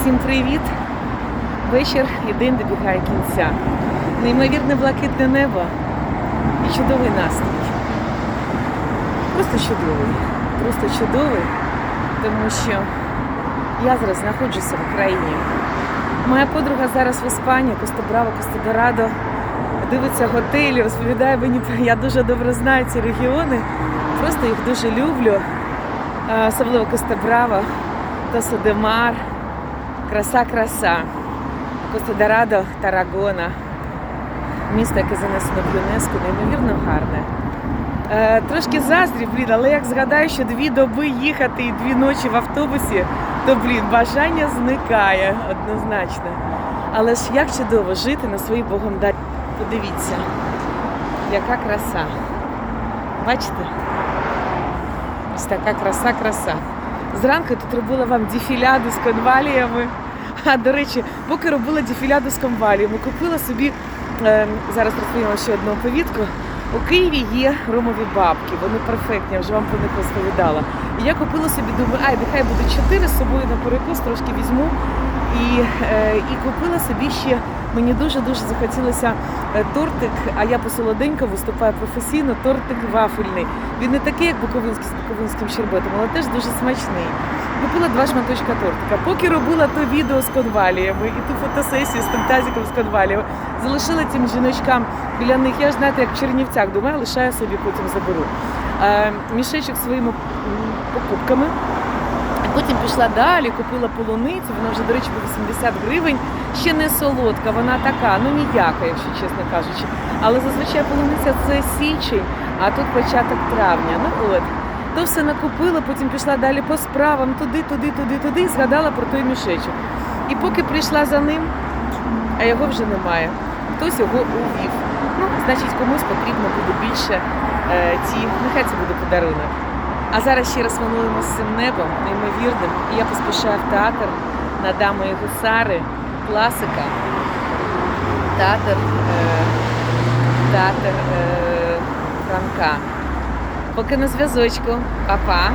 Усім привіт! Вечір і день добігає кінця. Неймовірне блакитне небо і чудовий настрій. Просто чудовий. Просто чудовий, тому що я зараз знаходжуся в Україні. Моя подруга зараз в Іспанії, Коста-Браво, Коста-Дорадо, дивиться готелі, розповідає мені я дуже добре знаю ці регіони. Просто їх дуже люблю. Особливо Коста-Браво, Тосо-де-Мар, краса-краса. Коста-Дорадо, Тарагона. Місто, яке занесено в ЮНЕСКО, неймовірно гарне. Е, трошки заздрів, блін, але як згадаю, що дві доби їхати і дві ночі в автобусі, то блін, бажання зникає однозначно. Але ж як чудово жити на своїй Богом даній. Подивіться, яка краса. Бачите? Ось така краса, краса. Зранку тут робила вам дефіляду з конваліями. А до речі, поки робила дефіляду з конваліями, купила собі е, зараз розповім ще одну оповідку. У Києві є ромові бабки, вони перфектні, я вже вам про них розповідала. І я купила собі, думаю, ай, нехай буде чотири з собою на перекус, трошки візьму. І, е, і купила собі ще, мені дуже-дуже захотілося е, тортик, а я по солоденько виступаю професійно, тортик вафельний. Він не такий, як буковинський з буковинським щербетом, але теж дуже смачний. Купила два шматочка тортика. Поки робила то відео з конваліями і ту фотосесію з тим тазиком з конваліями, залишила цим жіночкам біля них. Я ж знаєте, як в Чернівцях думаю, лишаю собі, потім заберу. Е, мішечок своїми покупками. Потім пішла далі, купила полуницю, вона вже, до речі, по 80 гривень. Ще не солодка, вона така, ну ніяка, якщо чесно кажучи. Але зазвичай полуниця це січень, а тут початок травня. Ну от. То все накупила, потім пішла далі по справам, туди, туди, туди, туди, і згадала про той мішечок. І поки прийшла за ним, а його вже немає. Хтось його увів. Ну, значить, комусь потрібно буде більше е, ті, нехай це буде подарунок. А зараз ще раз минулимо з цим небом, неймовірним. І я поспішаю в театр на дами і гусари, класика. Театр, е, театр е, Франка. Поки на зв'язочку. Па-па.